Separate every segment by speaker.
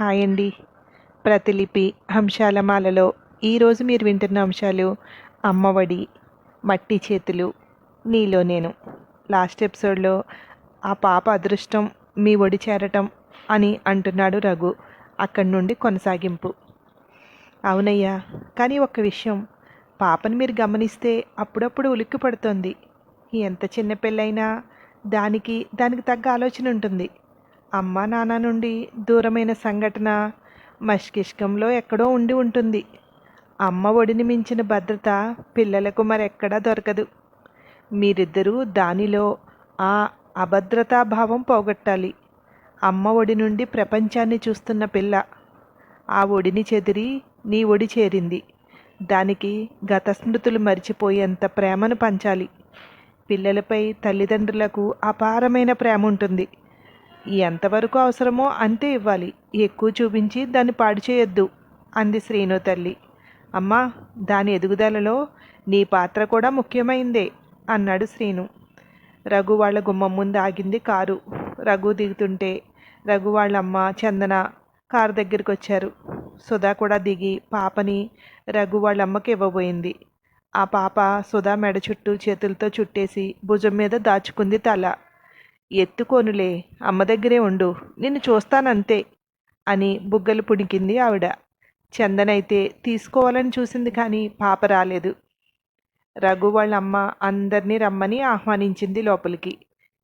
Speaker 1: Hi అండి ప్రతిలిపి అంశాలమాలలో ఈరోజు మీరు వింటున్న అంశాలు అమ్మఒడి మట్టి చేతులు నీలో నేను. లాస్ట్ ఎపిసోడ్లో ఆ పాప అదృష్టం మీ ఒడి చేరటం అని అంటున్నాడు రఘు అక్కడి నుండి కొనసాగింపు. అవునయ్యా కానీ ఒక్క విషయం పాపను మీరు గమనిస్తే అప్పుడప్పుడు ఉలిక్కి పడుతోంది ఎంత చిన్న పెళ్ళైనా దానికి దానికి తగ్గ ఆలోచన ఉంటుంది. అమ్మా నాన్న నుండి దూరమైన సంఘటన మస్తిష్కంలో ఎక్కడో ఉండి ఉంటుంది. అమ్మ ఒడిని మించిన భద్రత పిల్లలకు మరెక్కడా దొరకదు. మీరిద్దరూ దానిలో ఆ అభద్రతా భావం పోగొట్టాలి. అమ్మ ఒడి నుండి ప్రపంచాన్ని చూస్తున్న పిల్ల. ఆ ఒడిని చెదిరి నీ ఒడి చేరింది. దానికి గత స్మృతులు మరిచిపోయేంత ప్రేమను పంచాలి. పిల్లలపై తల్లిదండ్రులకు అపారమైన ప్రేమ ఉంటుంది. ఎంతవరకు అవసరమో అంతే ఇవ్వాలి. ఎక్కువ చూపించి దాన్ని పాడు చేయొద్దు అంది శ్రీను తల్లి. అమ్మా దాని ఎదుగుదలలో నీ పాత్ర కూడా ముఖ్యమైందే అన్నాడు శ్రీను. రఘు వాళ్ళ గుమ్మం ముందు ఆగింది కారు. రఘు దిగుతుంటే రఘు వాళ్ళ అమ్మ చందన కారు దగ్గరికి వచ్చారు సుధా కూడా దిగి పాపని రఘు వాళ్ళ అమ్మకి ఇవ్వబోయింది. ఆ పాప సుధా మెడ చుట్టూ చేతులతో చుట్టేసి భుజం మీద దాచుకుంది తల. ఎత్తుకోనులే అమ్మ దగ్గరే ఉండు నిన్ను చూస్తానంతే అని బుగ్గలు పుణికింది ఆవిడ. చందనైతే తీసుకోవాలని చూసింది కానీ పాప రాలేదు. రఘు వాళ్ళ అమ్మ అందరినీ రమ్మని ఆహ్వానించింది లోపలికి.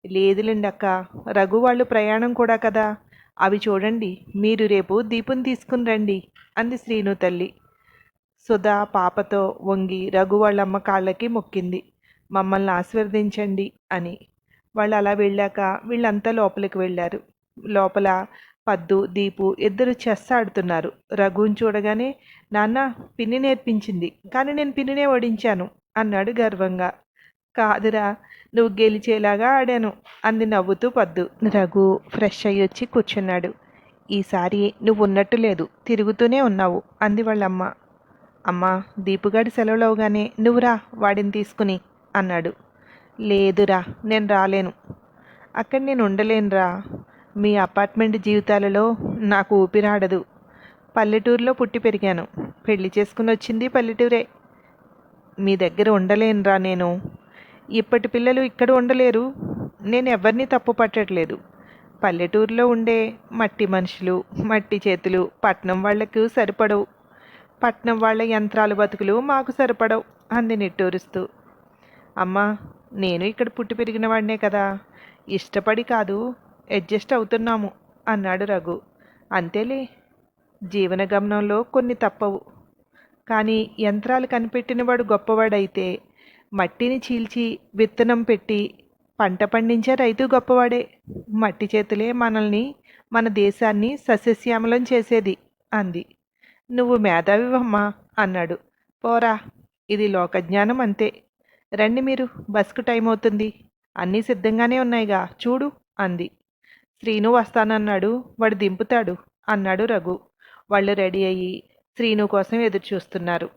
Speaker 1: లేదులేండి అక్క రఘు వాళ్ళు ప్రయాణం కూడా కదా. అవి చూడండి మీరు రేపు దీపం తీసుకుని రండి అంది శ్రీను తల్లి. సుధా పాపతో వంగి రఘు వాళ్ళమ్మ కాళ్ళకి మొక్కింది. మమ్మల్ని ఆశీర్వదించండి అని వాళ్ళు అలా వెళ్ళాక వీళ్ళంతా లోపలికి వెళ్ళారు. లోపల పద్దు దీపు ఇద్దరు చెస్ ఆడుతున్నారు. రఘుని చూడగానే నాన్న పిన్ని నేర్పించింది. కానీ నేను పిన్నినే ఓడించాను అన్నాడు గర్వంగా. కాదురా నువ్వు గెలిచేలాగా ఆడాను అంది నవ్వుతూ పద్దు. రఘు ఫ్రెష్ అయ్యి వచ్చి కూర్చున్నాడు. ఈసారి నువ్వు ఉన్నట్టు లేదు తిరుగుతూనే ఉన్నావు అంది వాళ్ళమ్మ. అమ్మా దీపుగాడి సెలవులవగానే నువ్వురా వాడిని తీసుకుని అన్నాడు. లేదురా నేను రాలేను. అక్కడ నేను ఉండలేనురా. మీ అపార్ట్మెంట్ జీవితాలలో నాకు ఊపిరాడదు. పల్లెటూరులో పుట్టి పెరిగాను. పెళ్ళి చేసుకుని వచ్చింది పల్లెటూరే. మీ దగ్గర ఉండలేనురా నేను. ఇప్పటి పిల్లలు ఇక్కడ ఉండలేరు. నేను ఎవరిని తప్పు పట్టట్లేదు. పల్లెటూరులో ఉండే మట్టి మనుషులు మట్టి చేతులు పట్నం వాళ్ళకు సరిపడవు. పట్నం వాళ్ళ యంత్రాలు బతుకులు మాకు సరిపడవు. అంది నిట్టూరుస్తూ. అమ్మా నేను ఇక్కడ పుట్టి పెరిగిన వాడినే కదా. ఇష్టపడి కాదు అడ్జస్ట్ అవుతున్నాము అన్నాడు రఘు. అంతేలే జీవన గమనంలో కొన్ని తప్పవు. కానీ యంత్రాలు కనిపెట్టినవాడు గొప్పవాడైతే మట్టిని చీల్చి విత్తనం పెట్టి పంట పండించే రైతు గొప్పవాడే. మట్టి చేతులే మనల్ని మన దేశాన్ని సస్యశ్యామలం చేసేది అంది. నువ్వు మేధావివమ్మా అన్నాడు. పోరా ఇది లోకజ్ఞానం అంతే. రండి మీరు బస్కు టైం అవుతుంది అన్నీ సిద్ధంగానే ఉన్నాయిగా చూడు అంది. శ్రీను వస్తానన్నాడు వాడు దింపుతాడు అన్నాడు రఘు. వాళ్ళు రెడీ అయ్యి శ్రీను కోసం ఎదురు చూస్తున్నారు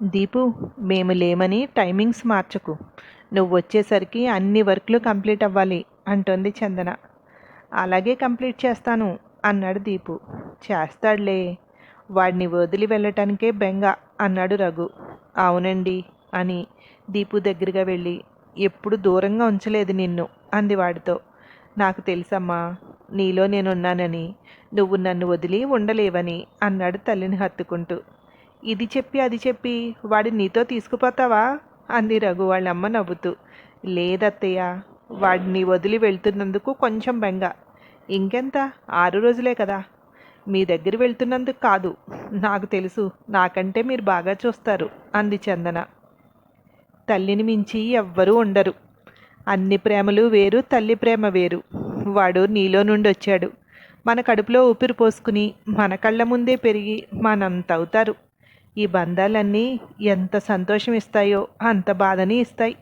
Speaker 1: దీపు మేము లేమని టైమింగ్స్ మార్చకు. నువ్వు వచ్చేసరికి అన్ని వర్క్లు కంప్లీట్ అవ్వాలి అంటోంది చందన. అలాగే కంప్లీట్ చేస్తాను అన్నాడు దీపు. చేస్తాడులే. వాడిని వదిలి వెళ్ళటానికే బెంగ అన్నాడు రఘు. అవునండి అని దీపు దగ్గరగా వెళ్ళి ఎప్పుడు దూరంగా ఉంచలేదు నిన్ను అంది వాడితో. నాకు తెలుసమ్మా నీలో నేనున్నానని నువ్వు నన్ను వదిలి ఉండలేవని అన్నాడు తల్లిని హత్తుకుంటూ. ఇది చెప్పి అది చెప్పి వాడి నీతో తీసుకుపోతావా? అంది రఘు వాళ్ళమ్మ నవ్వుతూ. లేదత్తయ్య వాడిని వదిలి వెళ్తున్నందుకు కొంచెం బెంగ. ఇంకెంత? ఆరు రోజులే కదా. మీ దగ్గర వెళ్తున్నందుకు కాదు. నాకు తెలుసు నాకంటే మీరు బాగా చూస్తారు అంది చందన. తల్లిని మించి ఎవ్వరూ ఉండరు. అన్ని ప్రేమలు వేరు తల్లి ప్రేమ వేరు. వాడు నీలో నుండి వచ్చాడు. మన కడుపులో ఊపిరి పోసుకుని మన కళ్ళ ముందే పెరిగి మనంత అవుతారు ఈ బంధాలన్నీ ఎంత సంతోషం ఇస్తాయో అంత బాధని ఇస్తాయి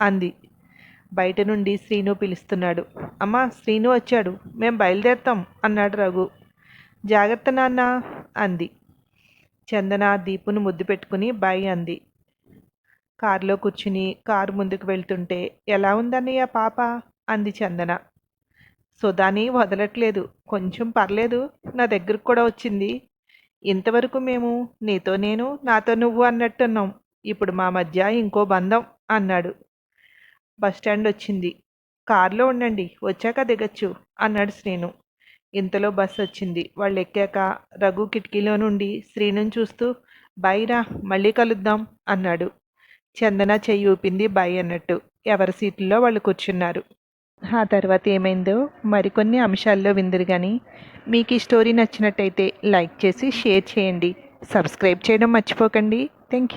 Speaker 1: అంది. బయట నుండి శ్రీను పిలుస్తున్నాడు. అమ్మా శ్రీను వచ్చాడు. మేం బయలుదేరుతాం అన్నాడు రఘు. జాగ్రత్త నాన్న అంది. చందన దీపును ముద్దు పెట్టుకుని బాయ్ అంది. కారులో కూర్చుని కారు ముందుకు వెళ్తుంటే ఎలా ఉందన్నయ్య పాప? అంది చందన. సుధాని వదలట్లేదు. కొంచెం పర్లేదు. నా దగ్గరకు కూడా వచ్చింది. ఇంతవరకు మేము నీతో నేను నాతో నువ్వు అన్నట్టున్నాం. ఇప్పుడు మా మధ్య ఇంకో బంధం అన్నాడు. బస్ స్టాండ్ వచ్చింది. కారులో ఉండండి. వచ్చాక దిగచ్చు అన్నాడు శ్రీను. ఇంతలో బస్ వచ్చింది. వాళ్ళు ఎక్కాక రఘు కిటికీలో నుండి శ్రీనుని చూస్తూ బైరా మళ్ళీ కలుద్దాం అన్నాడు. చందన చెయ్యి ఊపింది బై అన్నట్టు. ఎవరి సీట్లో వాళ్ళు కూర్చున్నారు. ఆ తర్వాత ఏమైందో మరికొన్ని అంశాల్లో విందురు కానీ మీకు ఈ స్టోరీ నచ్చినట్టయితే లైక్ చేసి షేర్ చేయండి. సబ్స్క్రైబ్ చేయడం మర్చిపోకండి. Thank you